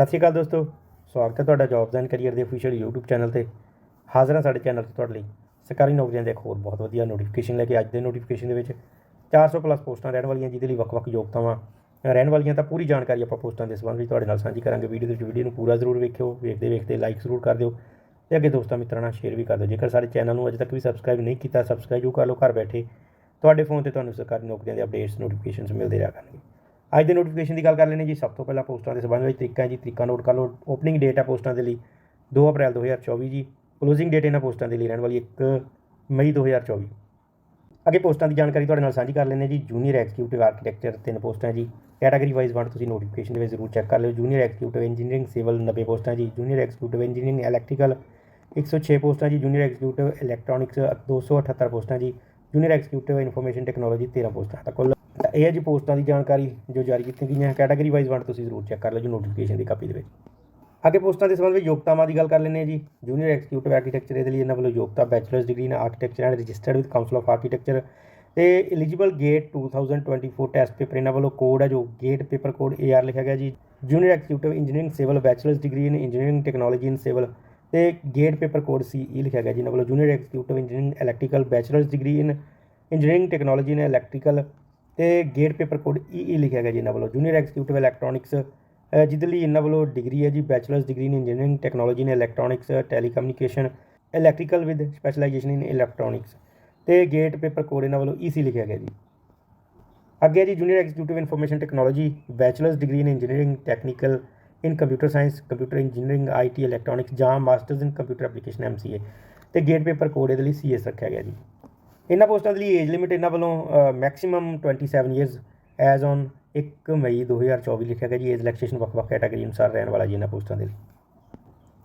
ਸਤਿ ਸ਼੍ਰੀ ਅਕਾਲ ਦੋਸਤੋ, ਸਵਾਗਤ ਹੈ ਤੁਹਾਡਾ ਜੌਬਸ ਐਂਡ ਕੈਰੀਅਰ ਦੇ ਅਫੀਸ਼ੀਅਲ YouTube ਚੈਨਲ ਤੇ। ਹਾਜ਼ਰ ਹਾਂ ਸਾਡੇ ਚੈਨਲ ਤੇ ਤੁਹਾਡੇ ਲਈ ਸਰਕਾਰੀ ਨੌਕਰੀਆਂ ਦੇ ਇੱਕ ਹੋਰ ਬਹੁਤ ਵਧੀਆ ਨੋਟੀਫਿਕੇਸ਼ਨ ਲੈ ਕੇ ਅੱਜ ਦੇ ਨੋਟੀਫਿਕੇਸ਼ਨ ਦੇ ਵਿੱਚ 400 ਪਲੱਸ ਪੋਸਟਾਂ ਰਹਿਣ ਵਾਲੀਆਂ, ਜਿਹਦੇ ਲਈ ਵੱਖ-ਵੱਖ ਯੋਗਤਾਵਾਂ ਰਹਿਣ ਵਾਲੀਆਂ, ਤਾਂ ਪੂਰੀ ਜਾਣਕਾਰੀ ਆਪਾਂ ਪੋਸਟਾਂ ਦੇ ਸੰਬੰਧ ਵਿੱਚ ਤੁਹਾਡੇ ਨਾਲ ਸਾਂਝੀ ਕਰਾਂਗੇ। ਵੀਡੀਓ ਦੇ ਵਿੱਚ ਵੀਡੀਓ ਨੂੰ ਪੂਰਾ ਜ਼ਰੂਰ ਵੇਖਿਓ, ਵੇਖਦੇ ਵੇਖਦੇ ਲਾਈਕ ਜ਼ਰੂਰ ਕਰ ਦਿਓ ਤੇ ਅੱਗੇ ਦੋਸਤਾਂ ਮਿੱਤਰਾਂ ਨਾਲ ਸ਼ੇਅਰ ਵੀ ਕਰ ਦਿਓ। ਜੇਕਰ ਸਾਡੇ ਚੈਨਲ ਨੂੰ ਅਜੇ ਤੱਕ ਵੀ ਸਬਸਕ੍ਰਾਈਬ ਨਹੀਂ ਕੀਤਾ ਸਬਸਕ੍ਰਾਈਬ ਜੋ ਕਰ ਲਓ, ਘਰ ਬੈਠੇ ਤੁਹਾਡੇ ਫੋਨ ਤੇ ਤੁਹਾਨੂੰ ਸਰਕਾਰੀ ਨੌਕਰੀਆਂ ਦੇ ਅਪਡੇਟਸ ਨੋਟੀਫਿਕੇਸ਼ਨਸ ਮਿਲਦੇ ਰਿਹਾ ਕਰਨਗੇ। ਅੱਜ ਦੇ ਨੋਟੀਫਿਕੇਸ਼ਨ ਦੀ ਗੱਲ ਕਰ ਲੈਣੇ ਜੀ। ਸਭ ਤੋਂ ਪਹਿਲਾਂ ਪੋਸਟਾਂ ਦੇ ਸੰਬੰਧ ਵਿੱਚ ਤਰੀਕਾ ਜੀ। ਤਰੀਕਾ ਨੋਟ ਕਰ ਲਓ। ਓਪਨਿੰਗ ਡੇਟ ਹੈ ਪੋਸਟਾਂ ਦੇ ਲਈ 2 ਅਪ੍ਰੈਲ 2024 ਜੀ। ਕਲੋਜ਼ਿੰਗ ਡੇਟ ਇਹਨਾਂ ਪੋਸਟਾਂ ਦੇ ਲਈ ਰਹਿਣ ਵਾਲੀ 1 ਮਈ 2024 ਅੱਗੇ ਪੋਸਟਾਂ ਦੀ ਜਾਣਕਾਰੀ ਤੁਹਾਡੇ ਨਾਲ ਸਾਂਝੀ ਕਰ ਲੈਂਦੇ ਹਾਂ ਜੀ। ਜੂਨੀਅਰ ਐਗਜ਼ੀਕਿਊਟਿਵ ਆਰਕੀਟੈਕਚਰ ਤਿੰਨ ਪੋਸਟਾਂ ਜੀ। ਕੈਟਾਗਰੀ ਵਾਈਜ਼ ਵੰਡ ਤੁਸੀਂ ਨੋਟੀਫਿਕੇਸ਼ਨ ਦੇ ਵਿੱਚ ਜ਼ਰੂਰ ਚੈੱਕ ਕਰ ਲਿਓ। ਜੂਨੀਅਰ ਐਗਜ਼ੀਕਿਊਟਿਵ ਇੰਜੀਨੀਅਰਿੰਗ ਸਿਵਲ 90 ਪੋਸਟਾਂ ਜੀ। ਜੂਨੀਅਰ ਐਗਜ਼ੀਕਿਊਟਿਵ ਇੰਜੀਨੀਅਰਿੰਗ ਇਲੈਕਟ੍ਰੀਕਲ 106 ਪੋਸਟਾਂ ਜੀ। ਜੂਨੀਅਰ ਐਗਜ਼ੀਕਿਊਟਿਵ ਇਲੈਕਟ੍ਰੋਨਿਕਸ 278 ਪੋਸਟਾਂ ਜੀ। ਜੂਨੀਅਰ ਐਗਜ਼ੀਕਿਊਟਿਵ ਇਨਫੋਰਮੇਸ਼ਨ ਟੈਕਨੋਲੋਜੀ 13 ਪੋਸਟਾਂ ਤਾਂ ਕੁੱਲ ਤਾਂ ਇਹ ਹੈ ਜੀ ਪੋਸਟਾਂ ਦੀ ਜਾਣਕਾਰੀ ਜੋ ਜਾਰੀ ਕੀਤੀ ਗਈਆਂ ਕੈਟਾਗਰੀ ਵਾਈਜ਼ ਵੰਡ ਤੁਸੀਂ ਜ਼ਰੂਰ ਚੈੱਕ ਕਰ ਲਓ ਜੀ ਨੋਟੀਫਿਕੇਸ਼ਨ ਦੀ ਕਾਪੀ ਦੇ ਵਿੱਚ। ਅੱਗੇ ਪੋਸਟਾਂ ਦੇ ਸੰਬੰਧ ਵਿੱਚ ਯੋਗਤਾਵਾਂ ਦੀ ਗੱਲ ਕਰ ਲੈਂਦੇ ਹਾਂ ਜੀ। ਜੂਨੀਅਰ ਐਗਜ਼ੀਕਿਊਟਿਵ ਆਰਕੀਟੈਕਚਰ ਇਹਦੇ ਲਈ ਇਹਨਾਂ ਵੱਲੋਂ ਯੋਗਤਾ bachelors degree in architecture and registered with council of architecture ਤੇ ਐਲੀਜੀਬਲ ਗੇਟ 2024 ਟੈਸਟ ਪੇਪਰ ਇਹਨਾਂ ਵੱਲੋਂ ਕੋਡ ਹੈ ਜੋ ਗੇਟ ਪੇਪਰ ਕੋਡ AR ਲਿਖਿਆ ਗਿਆ ਜੀ। Junior executive engineering civil bachelors degree in engineering technology in civil ਤੇ ਗੇਟ ਪੇਪਰ ਕੋਡ CE ਲਿਖਿਆ ਗਿਆ ਜੀ। ਇਹਨਾਂ ਵੱਲੋਂ junior executive engineering electrical bachelors degree in engineering technology in electrical ਤੇ ਗੇਟ ਪੇਪਰ ਕੋਡ EE ਲਿਖਿਆ ਗਿਆ ਜੀ ਇਹਨਾਂ ਵੱਲੋਂ। ਜੂਨੀਅਰ ਐਗਜ਼ੀਕਿਊਟਿਵ ਇਲੈਕਟ੍ਰੋਨਿਕਸ ਜਿਹਦੇ ਲਈ ਇਹਨਾਂ ਵੱਲੋਂ ਡਿਗਰੀ ਹੈ ਜੀ bachelors degree in engineering technology in electronics telecommunication electrical with specialisation in electronics ਤੇ ਗੇਟ ਪੇਪਰ ਕੋਡ ਇਹਨਾਂ ਵੱਲੋਂ EC ਲਿਖਿਆ ਗਿਆ ਜੀ। ਅੱਗੇ ਜੀ junior executive information technology bachelors degree in engineering technical in computer science computer engineering IT electronics ਜਾਂ masters in computer application MCA ਤੇ ਗੇਟ ਪੇਪਰ ਕੋਡ ਇਹਦੇ ਲਈ ਸੀਐਸ ਰੱਖਿਆ ਗਿਆ ਜੀ। ਇਹਨਾਂ ਪੋਸਟਾਂ ਦੇ ਲਈ ਏਜ ਲਿਮਿਟ ਇਹਨਾਂ ਵੱਲੋਂ maximum 27 years as on 1 May 2024 ਲਿਖਿਆ ਗਿਆ ਜੀ ਏਜ ਰਿਲੈਕਸੇਸ਼ਨ ਵੱਖ-ਵੱਖ ਕੈਟਾਗਰੀ ਅਨੁਸਾਰ ਰਹਿਣ ਵਾਲਾ ਜੀ ਇਹਨਾਂ ਪੋਸਟਾਂ ਦੇ ਲਈ।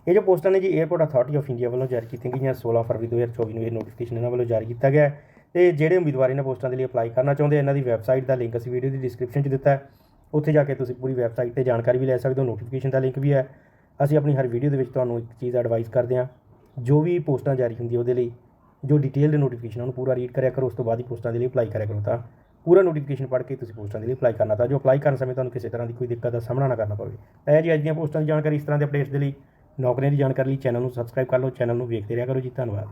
ਇਹ ਜੋ ਪੋਸਟਾਂ ਨੇ ਜੀ 에어ਪੋਰਟ ਅਥਾਰਟੀ ਆਫ ਇੰਡੀਆ ਵੱਲੋਂ ਜਾਰੀ ਕੀਤੀਆਂ ਗਈਆਂ 16 ਫਰਵਰੀ 2024 ਨੂੰ ਇਹ ਨੋਟੀਫਿਕੇਸ਼ਨ ਇਹਨਾਂ ਵੱਲੋਂ ਜਾਰੀ ਕੀਤਾ ਗਿਆ ਹੈ। ਤੇ ਜਿਹੜੇ ਉਮੀਦਵਾਰ ਇਹਨਾਂ ਪੋਸਟਾਂ ਦੇ ਲਈ ਅਪਲਾਈ ਕਰਨਾ ਚਾਹੁੰਦੇ ਇਹਨਾਂ ਦੀ ਵੈਬਸਾਈਟ ਦਾ ਲਿੰਕ ਅਸੀਂ ਵੀਡੀਓ ਦੀ ਡਿਸਕ੍ਰਿਪਸ਼ਨ 'ਚ ਦਿੱਤਾ ਹੈ। ਉੱਥੇ ਜਾ ਕੇ ਤੁਸੀਂ ਪੂਰੀ ਵੈਬਸਾਈਟ ਤੇ ਜਾਣਕਾਰੀ ਵੀ ਲੈ ਸਕਦੇ ਹੋ ਨੋਟੀਫਿਕੇਸ਼ਨ ਦਾ ਲਿੰਕ ਵੀ ਹੈ। ਅਸੀਂ ਆਪਣੀ ਹਰ ਵੀਡੀਓ ਦੇ ਵਿੱਚ ਤੁਹਾਨੂੰ ਇੱਕ ਚੀਜ਼ ਐਡਵਾਈਸ ਕਰਦੇ ਹਾਂ। ਜੋ ਵੀ ਪੋਸਟਾਂ ਜਾਰੀ ਹੁੰਦੀ ਉਹਦੇ ਲਈ ਜੋ ਡਿਟੇਲਡ ਨੋਟੀਫਿਕੇਸ਼ਨ ਉਹਨੂੰ ਪੂਰਾ ਰੀਡ ਕਰਿਆ ਕਰੋ, ਉਸ ਤੋਂ ਬਾਅਦ ਹੀ ਪੋਸਟਾਂ ਦੇ ਲਈ ਅਪਲਾਈ ਕਰਿਆ ਕਰੋ ਤਾਂ। ਪੂਰਾ ਨੋਟੀਫਿਕੇਸ਼ਨ ਪੜ੍ਹ ਕੇ ਤੁਸੀਂ ਪੋਸਟਾਂ ਦੇ ਲਈ ਅਪਲਾਈ ਕਰਨਾ ਤਾਂ ਜੋ ਅਪਲਾਈ ਕਰਨ ਸਮੇਂ ਤੁਹਾਨੂੰ ਕਿਸੇ ਤਰ੍ਹਾਂ ਦੀ ਕੋਈ ਦਿੱਕਤ ਦਾ ਸਾਹਮਣਾ ਨਾ ਕਰਨਾ ਪਵੇ। ਤਾਂ ਇਹ ਜੀ ਅੱਜ ਦੀਆਂ ਪੋਸਟਾਂ ਦੀ ਜਾਣਕਾਰੀ, ਇਸ ਤਰ੍ਹਾਂ ਦੇ ਅਪਡੇਟਸ ਦੇ ਲਈ ਨੌਕਰੀਆਂ ਦੀ ਜਾਣਕਾਰੀ ਲਈ ਚੈਨਲ ਨੂੰ ਸਬਸਕ੍ਰਾਈਬ ਕਰ ਲਓ, ਚੈਨਲ ਨੂੰ ਵੇਖਦੇ ਰਿਹਾ ਕਰੋ ਜੀ, ਧੰਨਵਾਦ।